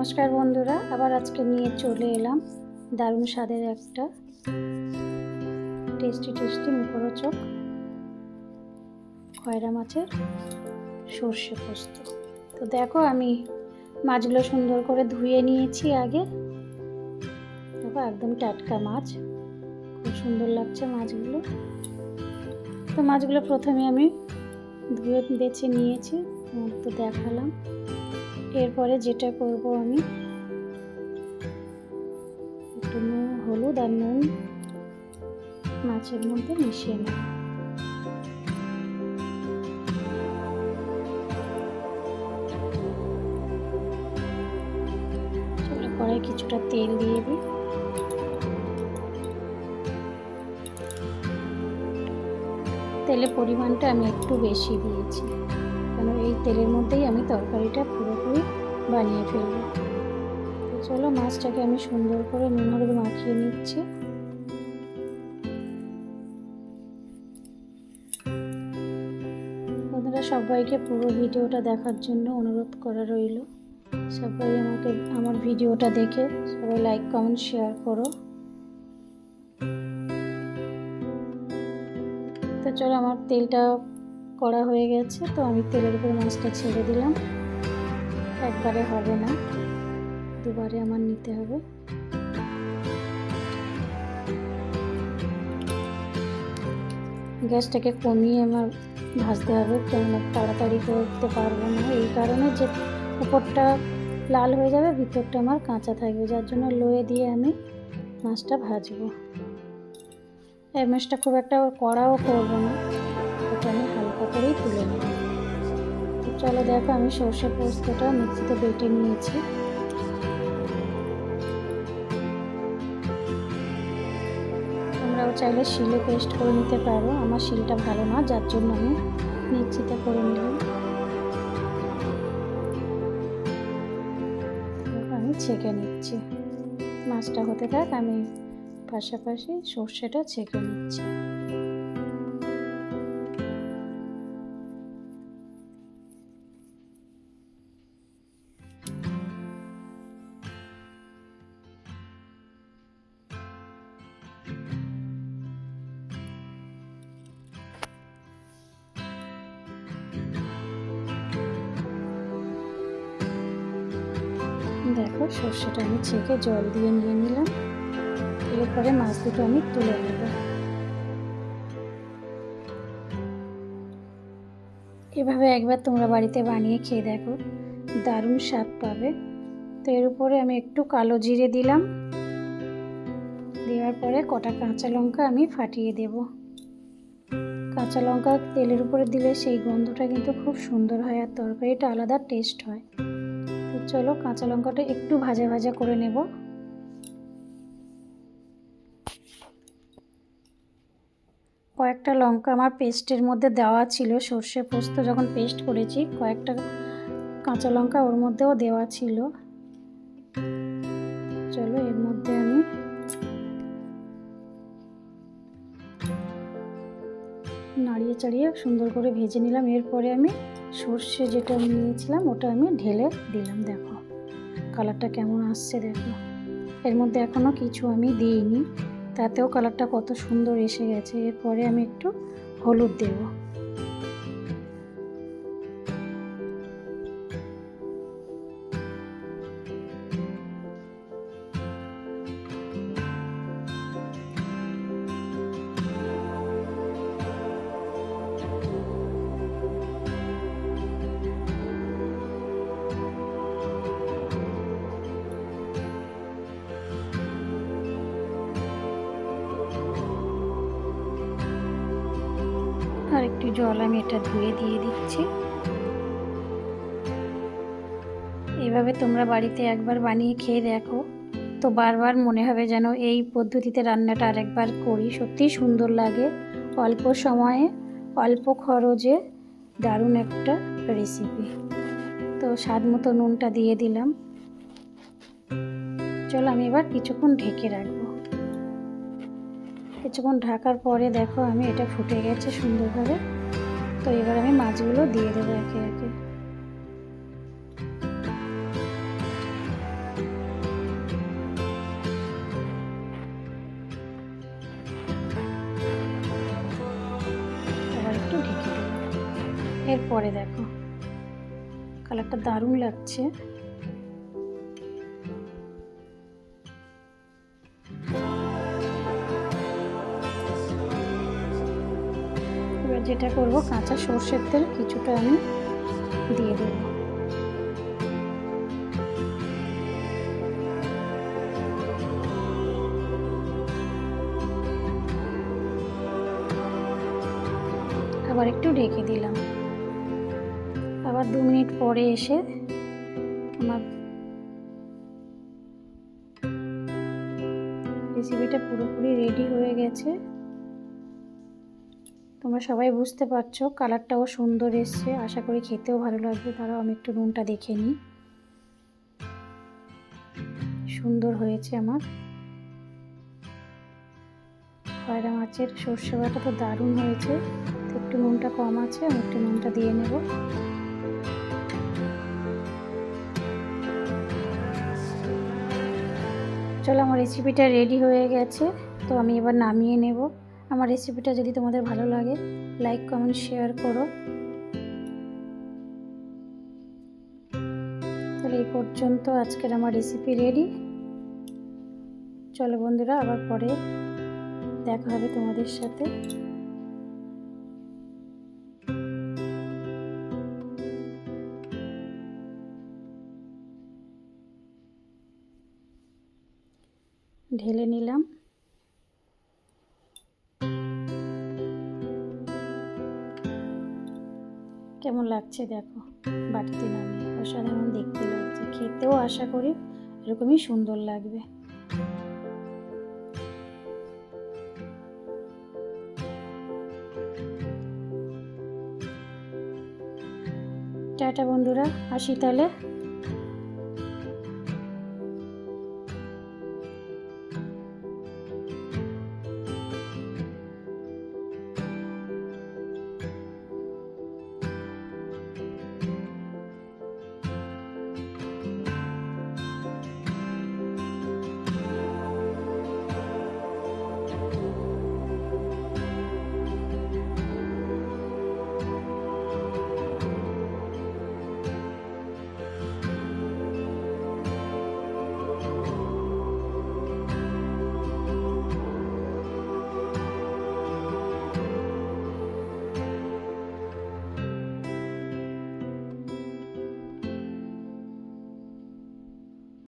নমস্কার বন্ধুরা, আবার আজকে নিয়ে চলে এলাম দারুণ স্বাদের একটা টেস্টি টেস্টি মুখরোচক খয়রা মাছের সর্ষে পোস্ত। তো দেখো আমি মাছগুলো সুন্দর করে ধুয়ে নিয়েছি আগে। দেখো একদম টাটকা মাছ, খুব সুন্দর লাগছে মাছগুলো। তো মাছগুলো প্রথমে আমি ধুয়ে বেছে নিয়েছি, তো দেখালাম। এরপরে যেটা করব আমি, একটু নুন, হলুদ আর নুন মাছের মধ্যে মিশিয়ে নেব। কড়াই কিছুটা তেল দিয়ে দিই তেলের পরিমাণটা আমি একটু বেশি দিয়েছি কারণ এই তেলের মধ্যেই আমি তরকারিটা বানিয়ে ফেলব। চলো মাছটাকে আমি সুন্দর করে নুন মাখিয়ে নিচ্ছি। বন্ধুরা, সবাইকে পুরো ভিডিওটা দেখার জন্য অনুরোধ করা রইল। সবাই আমাকে, আমার ভিডিওটা দেখে সবাই লাইক কমেন্ট শেয়ার করো। তো চলো, আমার তেলটা করা হয়ে গেছে, তো আমি তেলের উপর মাছটা ছেড়ে দিলাম। একবারে হবে না। দুবারে আমার নিতে হবে। গ্যাসটাকে কমিয়ে আমার ভাজতে হবে। কেন তাড়াতাড়ি করতে পারব না। এই কারণে যে উপরটা লাল হয়ে যাবে, ভিতরটা আমার কাঁচা থাকবে। যার জন্য লোয়ে দিয়ে আমি মাছটা ভাজবো। এই মাছটা খুব একটা কড়াও করব না। ওটা আমি হালকা করেই তুলে নেব। চলো দেখো, আমি সর্ষে পোস্তটা মিক্সিতে বেটে নিয়েছি। তোমরাও চাইলে শিলে পেস্ট করে নিতে পারো, আমার শিলটা ভালো না, যার জন্য আমি মিক্সিতে করে নিলাম। আমি ছেঁকে নিচ্ছি। মাছটা হতে থাক, আমি পাশাপাশি সর্ষেটা ছেঁকে নিচ্ছি। দেখো সর্ষেটা আমি ছেঁকে জল দিয়ে নিয়ে নিলাম। এরপরে মাছ দুটো আমি তুলে নেব। এভাবে একবার তোমরা বাড়িতে বানিয়ে খেয়ে দেখো। দারুণ স্বাদ পাবে। তো এর উপরে আমি একটু কালো জিরে দিলাম। দেওয়ার পরে কটা কাঁচা লঙ্কা আমি ফাটিয়ে দেব। কাঁচা লঙ্কা তেলের উপরে দিলে সেই গন্ধটা কিন্তু খুব সুন্দর হয় আর তরকারিটা আলাদা টেস্ট হয়। তো চলো কাঁচা লঙ্কাটা একটু ভাজা ভাজা করে নেব। কয়েকটা লঙ্কা আমার পেস্টের মধ্যে দেওয়া ছিল, সর্ষে পোস্ত যখন পেস্ট করেছি, কয়েকটা কাঁচা লঙ্কা ওর মধ্যেও দেওয়া ছিল। চলো এর মধ্যে আমি নাড়িয়ে চাড়িয়ে সুন্দর করে ভেজে নিলাম। এরপরে আমি সর্ষে যেটা নিয়েছিলাম, ওটা আমি ঢেলে দিলাম, দেখো। কালারটা কেমন আসছে, দেখো। এর মধ্যে এখনও কিছু আমি দিইনি, তাতেও কালারটা কত সুন্দর এসে গেছে। এরপরে আমি একটু হলুদ দেব। একটু জল আমি এটা ধুয়ে দিয়ে দিচ্ছি। এভাবে তোমরা বাড়িতে একবার বানিয়ে খেয়ে দেখো। তো বারবার মনে হবে যেন এই পদ্ধতিতে রান্নাটা আরেকবার করি। সত্যি সুন্দর লাগে। অল্প সময়ে, অল্প খরচে দারুণ একটা রেসিপি তো স্বাদ মতো নুনটা দিয়ে দিলাম। চলো আমি এবার কিছুক্ষণ ঢেকে রাখব। কিছুক্ষণ ঢাকার পরে দেখো আমি এটা ফুটে গেছে সুন্দরভাবে। তো এবার আমি মাছগুলো দিয়ে দেবো একে একে। আবার একটু এরপরে দেখো, কালারটা দারুণ লাগছে। যেটা করব, কাঁচা সর্ষের তেল কিছুটা আমি দিয়ে দেব। আবার একটু ঢেকে দিলাম। আবার দু মিনিট পরে এসে আমার রেসিপিটা পুরোপুরি রেডি হয়ে গেছে। তোমরা সবাই বুঝতে পারছ, কালারটাও সুন্দর এসছে। আশা করি খেতেও ভালো লাগবে। তারাও আমি একটু নুনটা দেখে নিই। সুন্দর হয়েছে আমার। খয়রা মাছের সর্ষে বাটা তো দারুণ হয়েছে। একটু নুনটা কম আছে, আমি একটু নুনটা দিয়ে নেব। চলো, আমার রেসিপিটা রেডি হয়ে গেছে। তো আমি এবার নামিয়ে নেব। আমার রেসিপিটা যদি তোমাদের ভালো লাগে লাইক কমেন্ট শেয়ার করো। তাহলে এই পর্যন্ত আজকের আমার রেসিপি রেডি চলো বন্ধুরা, আবার পরে দেখা হবে তোমাদের সাথে। ঢেলে নিলাম। কেমন লাগছে দেখো, বাড়িতে নামিয়ে অসাধারণ দেখতে লাগছে। খেতেও আশা করি এরকমই সুন্দর লাগবে। টাটা বন্ধুরা, আসি তাহলে।